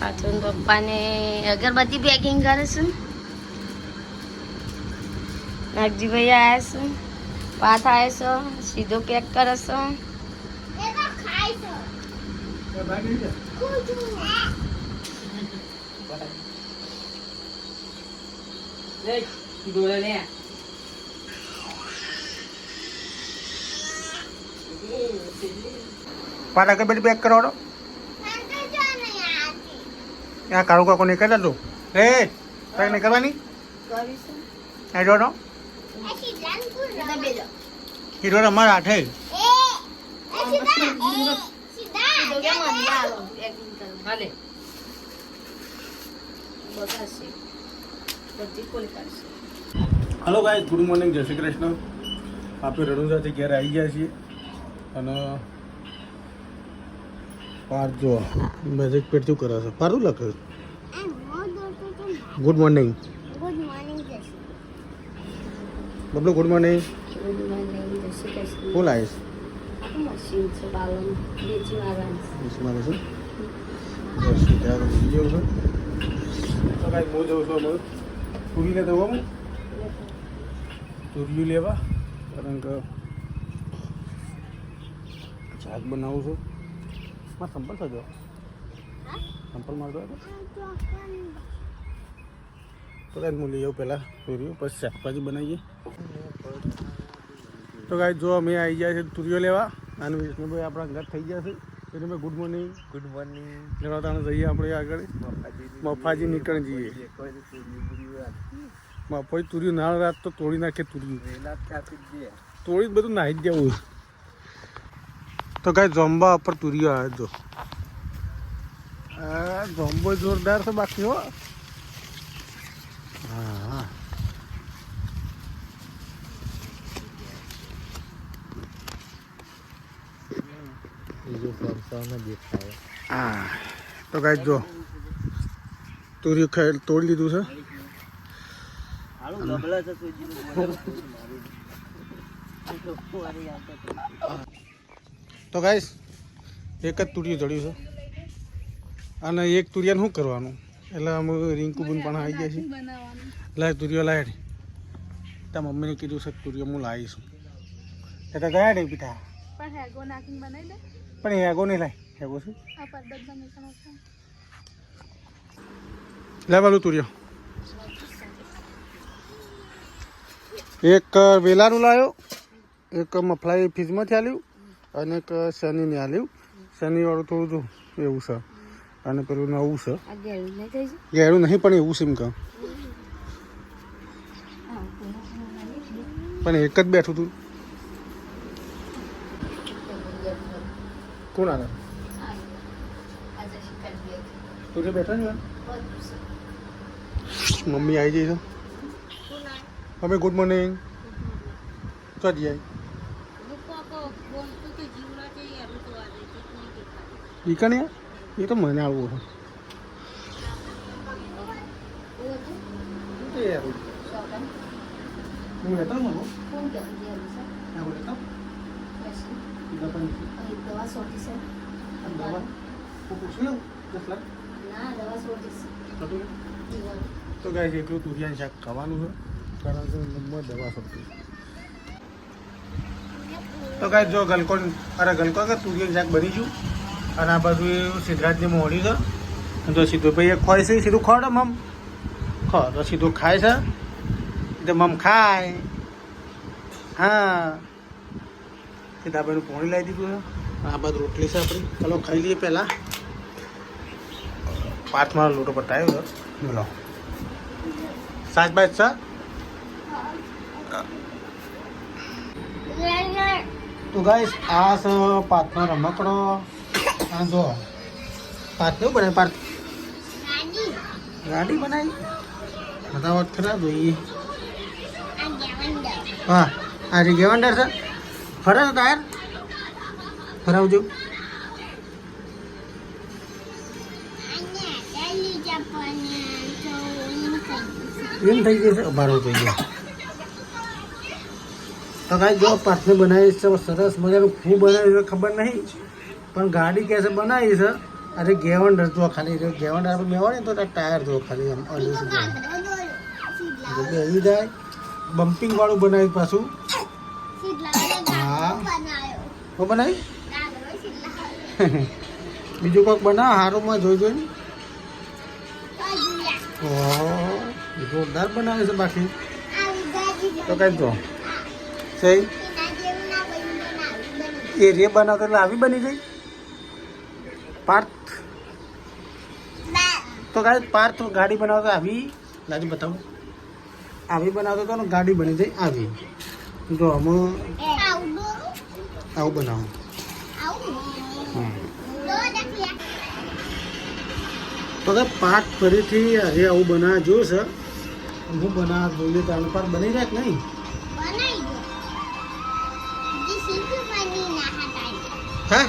સાચું પપ્પાને અગરબત્તી પેકિંગ કરે છે. નાગજીભાઈ આવ્યા પાથ આવ્યો સીધો પેક કરે છે. પાટા કે બેટી પેક કરવાનો? આ કાળુ કાકો નહીં કરતા તું હે પેક નહીં કરવાની? કરીશું આ જોડો. હીરો અમારા કરશે હલો. ભાઈ ગુડ મોર્નિંગ જય શ્રી કૃષ્ણ. આપણે રણુજાથી ઘેર આવી ગયા છીએ. અને પાર જો મેજિક પેટ શું કરે છે. પાર લખે good morning Bablu good morning good morning Jai Shri Krishna શું? લાવીશ આ મશીન છે બાલમ બેચી મારવાનું મારે શું બસ ત્યાં વીડિયો છે તો હું? તુરિયું લેવા? કારણ કે શાક બનાવું છું. મારે સંપલ થજો. સંપલ મારતો તો કાંઈ હું લઈ આવું પહેલાં તુરિયું પછી શાકભાજી બનાવીએ. તો કાંઈ જો અમે આવી ગયા છે તુરીઓ લેવા અને વિષ્ણુભાઈ આપણા ઘર થઈ ગયા છે. એટલે ગુડ મોર્નિંગ ગુડ મોર્નિંગ તાણે જઈએ આપણે આગળ. મફાજી નીકળી જઈએ. મફાઈ તુર્યું ના રાત તો તોડી નાખે તુર્યું. તોડી જ બધું નાહી જ જવું તો કાંઈ જોમ્બા ઉપર તુરિયો આવે જો. આ જોમ્બો જોરદાર છે બાકી હો. હા. હા. તો કાંઈ જો. તુરી ખાઈ તોડી લીધું છે. હાલું ગબલા છે તો ગાઈશ એક જ તુરિયું ચડ્યું છે. અને એક તુરિયાને શું કરવાનું? એટલે અમે રિંકુબુન પણ આવી ગયા છીએ. લાય તુરિયો લાય તાર મમ્મીને કીધું છે તુરિયો હું લાવીશું એ તો ગયા નહીં પીઠા પણ હેગો નાખીને બનાવી દે. પણ હેગો નહીં લાય. હેગો છે. આ પરબત મિશ્રણ છે લે બાલું તુરિયો. એક વેલાનું લાવ્યો એક મફલાઈ ફીઝમાંથી આલ્યું. અને એક શનિને આલ્યું. શનિવાળું થોડું એવું છે. અને પેલું નવું છે. ઘેરું નહીં પણ એવું સિમ કહું પણ એક જ બેઠું તું. કોણ આવે તું જે બેઠા ને મમ્મી આવી જઈ છે. અમે ગુડ મોર્નિંગ ચાલી જઈએ ઈ કને એ તો મને આવું છે હું લેતો ને મગો આ બોલે તો દવા સોટી છે દવા હું પૂછી લઉં દસ એ દવા સોટી થતું છે તો? ગાય એટલું તુરિયાનું શાક ખાવાનું છે, કારણ કે દવા તો ગાય જો ગલકોન અરે ગલકો કે તુરિયાનું શાક બની ગયું? અને આ બાજુ સિદ્ધરાજની મોડી છે. અને તો સીધું ભાઈ એક ખોય છે સીધું ખોડ મમ ખો તો સીધું ખાય છે. એટલે મમ ખાય. હા. સીધા ભાઈનું પોણી લાવી દીધું છે. આ બાજુ રોટલી છે આપણી. ચાલો ખાઈ લઈએ પહેલાં. પાંચમાં લોટો પટાયો છે. બોલો સાત છે? તો ગાઈસ આ છે પાથનો રમકડો. આ જો પાથ કેવું બનાય પાથ ગાડી. બનાવી? બતાવો વાત ખરા જોઈએ હા આ રી ગેવંડર છે ફરે છે ટાયર. ફરાવજો. એમ થઈ જશે બારો થઈ ગયો તો કાંઈ જો પાર્થને બનાવી છે સરસ મજાનું ખૂબ બનાવ્યું ખબર નહીં? પણ ગાડી કે છે બનાવી છે. અરે ગેવંડર જો ખાલી ગેવંડર આપણે ને તો ટાયર જો ખાલી આમ અલી સુધી એવી જાય. બમ્પિંગ વાળું બનાવ્યું પાછું. હા. હું બનાવી બીજું કોઈક બનાવ હારોમાં જોઈ જોઈને. ઓહો જોરદાર બનાવે છે બાકી તો કઈ જો. સહી? એ રે બનાવતો એટલે આવી બની ગઈ? પાર્થ તો ગાય પાર્થ ગાડી બનાવતો આવી લાજી બતાવું આવી બનાવતો તો ને ગાડી બની જઈ આવી જો અમે આવું બનાવો. તો કે પાર્થ ફરીથી આજે આવું બનાવ જોયું છે હું બનાવવા જોઈએ તો આનું પાર બની જાય કે નહીં હા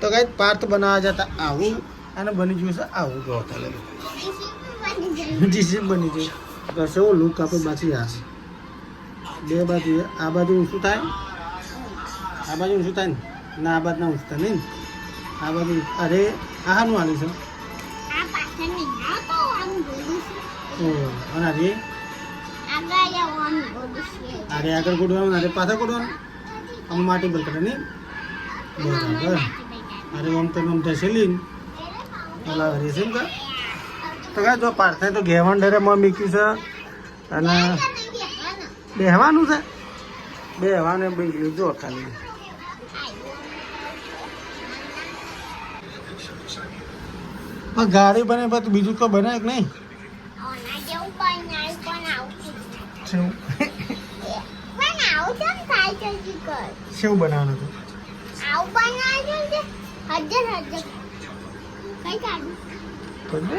તો કઈ પાર્થ બનાવવા જતા આવું અને બની ગયું છે આવું જો જી જીસી બની ગયું. બસ એવો લુક આપણે બાકી આ બે બાજુ આ બાજુ ઊંચું થાય આ બાજુ ઊંચું થાય ને? ના, આ બાજુ ના ઊંચું થાય નહીં આ બાજુ અરે આ હાનું હાલી છે. અને અરે? અરે આગળ ગોડવાનું અરે પાછળ ગોડવાનું આમ માટી પર કરે નહીં? બરાબર. અરે આમ તો આમ જશે લીન ઓલા હરી છે કા? તો કા જો પાર્થે તો ઘેવણ ડરે માં મીક્યું છે. અને બેહવાનું છે. બેહવાનું બીજું જો ખાલી. પણ ગાડી બને પછી બીજું કોઈ બને કે નહીં? શું શું બનાવવાનું હતું? તો બે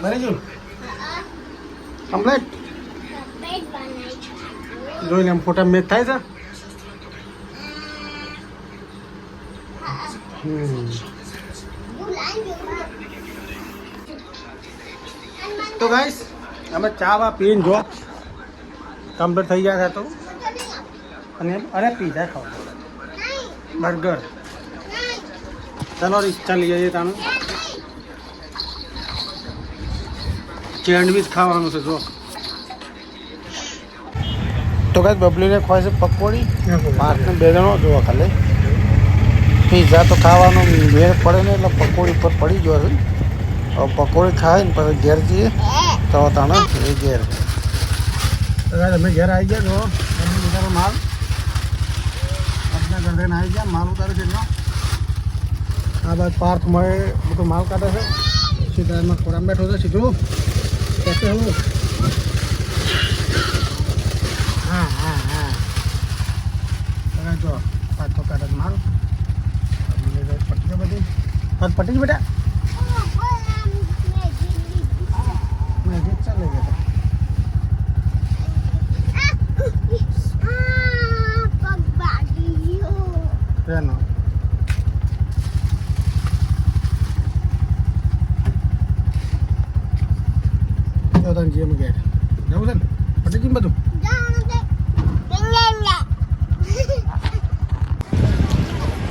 બની ગયું કમ્પ્લેટ. જોઈને એમ ફોટા મેચ થાય છે? તો ગાઈસ અમે ચા વા પીને જો. કમ્પ્લીટ થઈ ગયા તો? અને અરે પીઝા ખાવ. બર્ગર ચાલો રિક્ષા લઈ જઈએ તાનું. સેન્ડવીચ ખાવાનું છે, જો. તો કઈ બબલીને ખવાય છે પકોડી. પાંચને બે જણો જોવા ખાલી. પીઝા તો ખાવાનો મેળ પડે ને એટલે પકોડી પર પડી ગયો છે. પકોડી ખાય ને પછી ઘેર જઈએ. તો તાણે એ ઘેર તમે ઘેર આવી ગયા છો તમે ઉતારો માલ આપણા ઘરે આવી ગયા માલ ઉતારે છે એટલો આ બાદ પાર્ક મળે બધો માલ કાઢે છે સીધા એમાં ખોરામ બેઠો છે સીધું કેસે હું હા હા હા હવે જો પાછો તો કાઢે છે માલ પટી ગયો બધી હાથ પટી ગઈ બેટા મેજિક ચાલે ગયા તેનો તો ઘેર જવું છે ને? પટી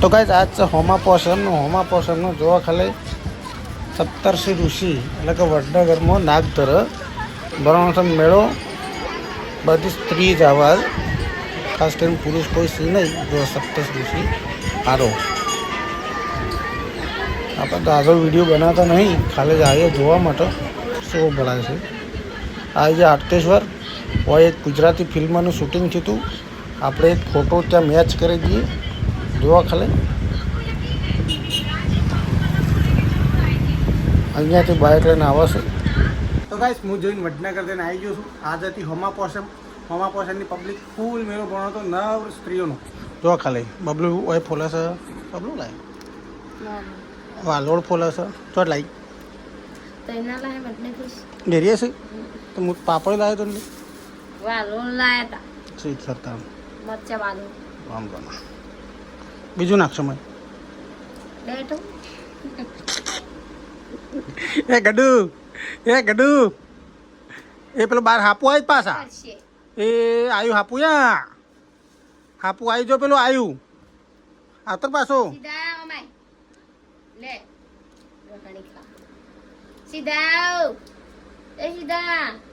તો કાંઈ આજ છે હોમા પોષણનું હોમા પોષણનું જોવા ખાલી સપ્તર્ષિ ઋષિ, એટલે કે વડનગરમાં નાગધર. ભરણોત્સવ મેળો. બધી સ્ત્રી જ આવા ખાસ કરીને પુરુષ કોઈ સ્ત્રી નહીં, જો સપ્તર્ષિ ઋષિ. હારો. આપણે તો આગળ વીડિયો બનાવતા નહીં, ખાલી જ આવીએ જોવા માટે. શું ભળાય છે? આ જે હાટકેશ્વર હોય એક ગુજરાતી ફિલ્મનું શૂટિંગ થયું હતું. આપણે એક ફોટો ત્યાં મેચ કરી દઈએ. જોવા ખાલે. અહીંયાથી બાઇક લઈને આવશે. તો ગાઈસ હું જોઈને વડનગર થઈને આવી ગયો છું. આજે હતી હોમા પોસમ હોમા પોસમની પબ્લિક ફૂલ મેળો ભણો તો નવ સ્ત્રીઓનો. જોવા ખાલે. બબલું હોય ફોલા છે બબલું લાય. વાલોડ ફોલા છે ચોટ લાઈ તો એના તો હું પાપડ લાવ્યો તો વાલો લાયા હતા સ્વીટ સરતા. મરચા વાલું. આમ રામ બીજું નાખશો મને? બેઠો. એ ગડુ એ ગડુ. એ પેલો બાર હાપુ આય પાછા. એ આયુ હાપુ યા. હાપુ આવી જો પેલું આયુ. આવતર પાછો. સીધા એ સીધા.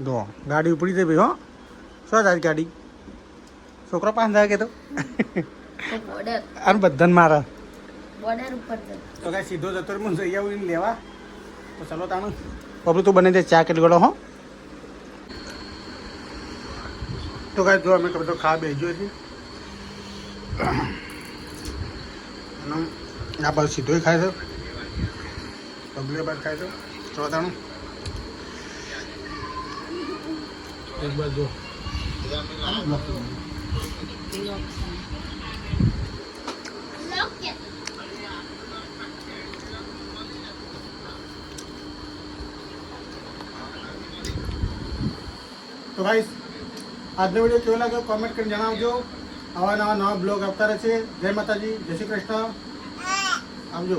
જો ગાડી ઉપડી દે ભાઈ હો. શું તારી ગાડી? છોકરો પાંચ હજાર કે તો? અને બધાને મારા. બોર્ડર ઉપર તો કાંઈ સીધો જતો મને જઈ આવું લેવા. તો ચલો તાણું. બબલું તું બને દે ચા કેટલી ગળો હો. તો કાંઈ જો અમે બધો ખા બેસજો છીએ. આ બાજુ સીધો ખાય છે. પગલે બાદ ખાય છે. ચલો તાણું. એક બાજુ તો ભાઈ આજનો વીડિયો કેવો લાગ્યો? કોમેન્ટ કરીને જણાવજો. આવા નવા નવા બ્લોગ આવતા રહેશે. જય માતાજી, જય શ્રી કૃષ્ણ. આવજો